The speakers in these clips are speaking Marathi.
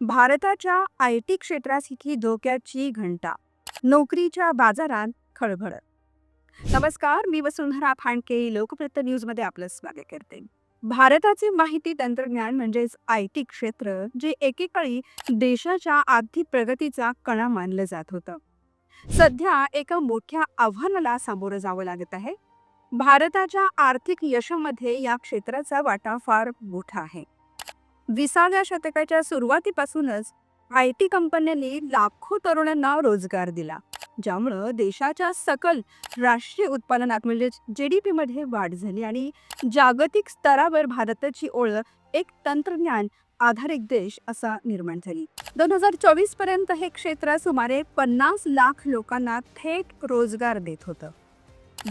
भारताच्या आय टी क्षेत्रासाठी धोक्याची घंटा. नोकरीच्या बाजारात खळबळ. नमस्कार मी वसुंधरा फांडके लोकप्रत न्यूजमध्ये आपलं स्वागत करते. भारताचे माहिती तंत्रज्ञान म्हणजेच आय टी क्षेत्र जे एकेकाळी देशाच्या आर्थिक प्रगतीचा कणा मानलं जात होतं. सध्या एका मोठ्या आव्हानाला सामोरं जावं लागत आहे. भारताच्या आर्थिक यशामध्ये या क्षेत्राचा वाटा फार मोठा आहे. विसाव्या शतकाच्या सुरुवातीपासूनच आय टी कंपन्यांनी लाखो तरुणांना रोजगार दिला ज्यामुळं देशाच्या सकल राष्ट्रीय उत्पादनात म्हणजे जे डी पीमध्ये वाढ झाली आणि जागतिक स्तरावर भारताची ओळख एक तंत्रज्ञान आधारित देश असा निर्माण झाली. दोन हजार चोवीसपर्यंत हे क्षेत्र सुमारे पन्नास लाख लोकांना थेट रोजगार देत होतं.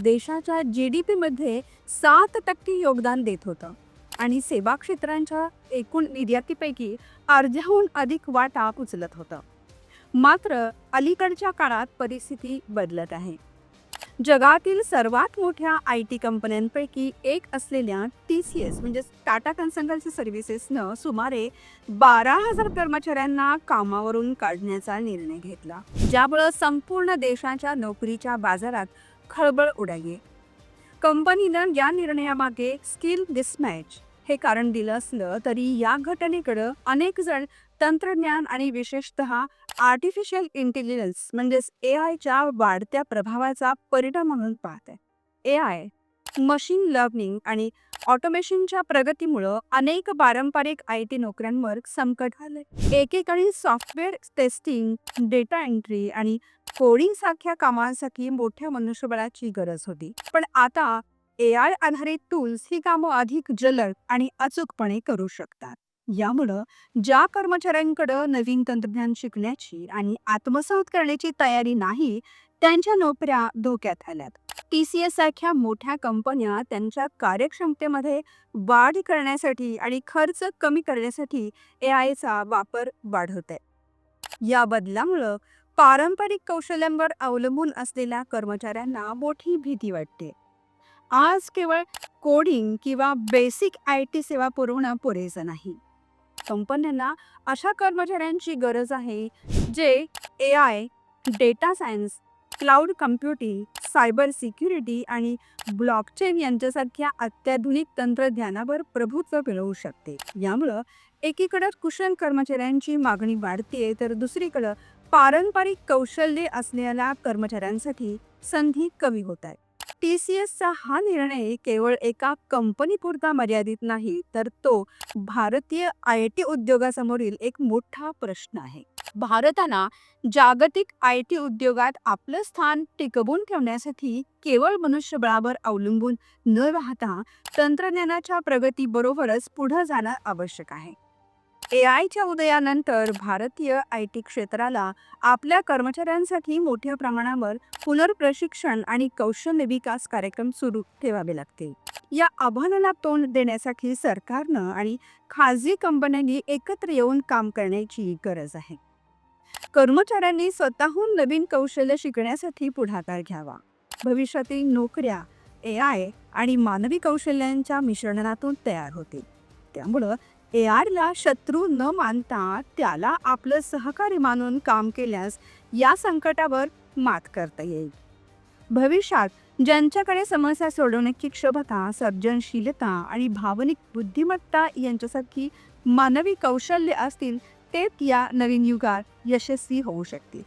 देशाच्या जी डी पीमध्ये सात टक्के योगदान देत होतं. आणि सेवा क्षेत्रांच्या एकूण निर्यातीपैकी अर्ध्याहून अधिक वाटा उचलत होतं. मात्र अलीकडच्या काळात परिस्थिती बदलत आहे. जगातील सर्वात मोठ्या आय टी कंपन्यांपैकी एक असलेल्या टी सी एस म्हणजे टाटा कन्सल्टन्सी सर्व्हिसेसनं सुमारे बारा हजार कर्मचाऱ्यांना कामावरून काढण्याचा निर्णय घेतला ज्यामुळं संपूर्ण देशाच्या नोकरीच्या बाजारात खळबळ उडाली. कंपनीनं या निर्णयामागे स्किल डिसमॅच हे कारण दिलं असलं तरी या घटनेकडं अनेक जण तंत्रज्ञान आणि विशेषत आर्टिफिशियल इंटेलिजन्स म्हणजेच ए आयच्या वाढत्या प्रभावाचा परिणाम म्हणून पाहत. आहे ए आय मशीन लर्निंग आणि ऑटोमेशनच्या प्रगतीमुळं अनेक पारंपरिक आय टी नोकऱ्यांवर संकट आलंय. एकेकाळी सॉफ्टवेअर टेस्टिंग डेटा एंट्री आणि कोडिंग सारख्या कामांसाठी मोठ्या मनुष्यबळाची गरज होती. पण आता ए आय आधारित टूल्स ही कामं अधिक जलद आणि अचूकपणे करू शकतात. यामुळं ज्या कर्मचाऱ्यांकडं नवीन तंत्रज्ञान शिकण्याची आणि आत्मसात करण्याची तयारी नाही त्यांच्या नोकऱ्या धोक्यात आल्यात. टी सी एस सारख्या मोठ्या कंपन्या त्यांच्या कार्यक्षमतेमध्ये वाढ करण्यासाठी आणि खर्च कमी करण्यासाठी ए आयचा वापर वाढवत. आहे या बदलामुळं पारंपरिक कौशल्यांवर अवलंबून असलेल्या कर्मचाऱ्यांना मोठी भीती वाटते. आज केवळ कोडिंग किंवा बेसिक आय टी सेवा पुरवणं पुरेसं नाही. कंपन्यांना अशा कर्मचाऱ्यांची गरज आहे जे A I data science cloud computing cyber security आणि ब्लॉकचेन यांच्यासारख्या अत्याधुनिक तंत्रज्ञानावर प्रभुत्व मिळवू शकते. यामुळं एकीकडं कुशल कर्मचाऱ्यांची मागणी वाढते तर दुसरीकडं पारंपरिक कौशल्ये असलेल्या कर्मचाऱ्यांसाठी संधी कमी होत आहेत टी सी एसचा हा निर्णय केवळ एका कंपनीपुरता मर्यादित नाही तर तो भारतीय आय टी उद्योगासमोरील एक मोठा प्रश्न आहे. भारताला जागतिक आय टी उद्योगात आपलं स्थान टिकवून ठेवण्यासाठी केवळ मनुष्यबळावर अवलंबून न राहता तंत्रज्ञानाच्या प्रगतीबरोबरच पुढं जाणं आवश्यक आहे. ए आयच्या उदयानंतर भारतीय आय टी क्षेत्राला आपल्या कर्मचाऱ्यांसाठी मोठ्या प्रमाणावर पुनर्प्रशिक्षण आणि कौशल्य विकास कार्यक्रम सुरू ठेवावे लागतील. या आव्हानाला तोंड देण्यासाठी सरकारनं आणि खाजगी कंपन्यांनी एकत्र येऊन काम करण्याची गरज आहे. कर्मचाऱ्यांनी स्वतःहून नवीन कौशल्य शिकण्यासाठी पुढाकार घ्यावा. भविष्यातील नोकऱ्या ए आय आणि मानवी कौशल्यांच्या मिश्रणातून तयार होतील. त्यामुळं ए आरला शत्रू न मानता त्याला आपलं सहकारी मानून काम केल्यास या संकटावर मात करता येईल. भविष्यात ज्यांच्याकडे समस्या सोडवण्याची क्षमता सर्जनशीलता आणि भावनिक बुद्धिमत्ता यांच्यासारखी मानवी कौशल्य असतील तेच या नवीन युगात यशस्वी होऊ शकतील.